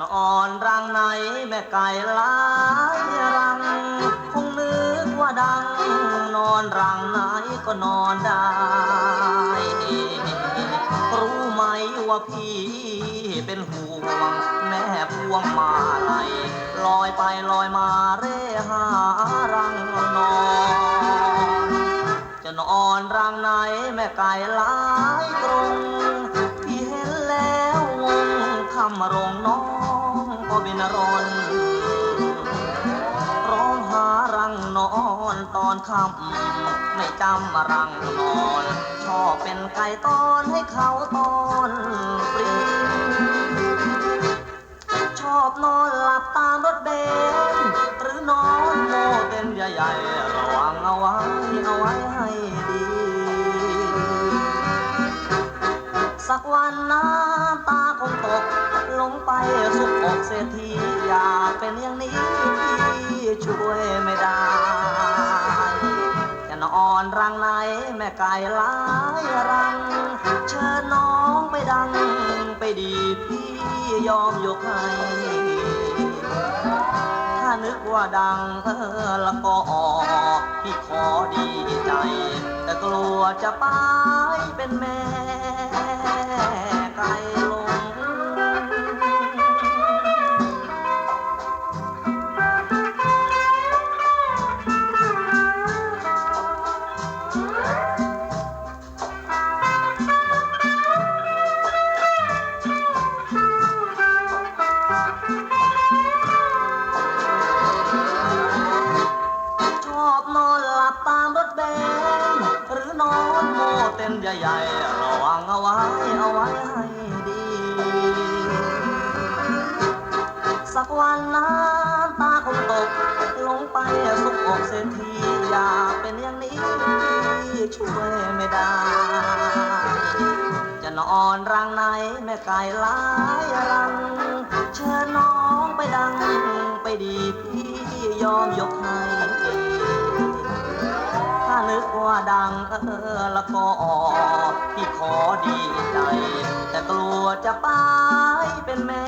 นอนรังไหนแม่ไก่หลายรัง คงนึกว่าดัง นอนรังไหนก็นอนได้ รู้ไหมว่าพี่เป็นห่วง แม่พวงมาลัยลอยไปลอยมาเร่หารังนอน จะนอนรังไหนแม่ไก่หลายกรงพี่เห็นแล้วงงคำรงน้อง บินรนร้องหารังนอนตอนค่ำไม่จำรังนอน ชอบเป็นไก่ตอนให้เขาตอนฟรีชอบนอนหลับตามรถเบนหรือนอนโมเต็นใหญ่ๆระวังเอาไว้เอาไว้ให้ กวันน้ำตาคงตก ลงไปสุกอกเศรษฐีอยากเป็นอย่างนี้พี่ช่วยไม่ได้จะนอนรังไหนแม่ไก่หลายรัง เชิญน้องไปดัง ไปดีพี่ยอมยกให้ถ้านึกว่าดังเออละก็ออกพี่ขอดีใจ แต่กลัวจะไปเป็นแม่ มเต็นท์ใหญ่ๆระวังเอาไว้เอาไว้ให้ดี สักวันน้ำตาคงตก ลงไปสุกอกเศรษฐีอยากเป็นอย่างนี้ ช่วยไม่ได้ จะนอนรังไหนแม่ไก่หลายรัง เชิญน้องไปดังไปดีพี่ยอมยกให้ นึกว่าดังเออละก็ออพี่ขอดีใจ แต่กลัวจะไปเป็นแม่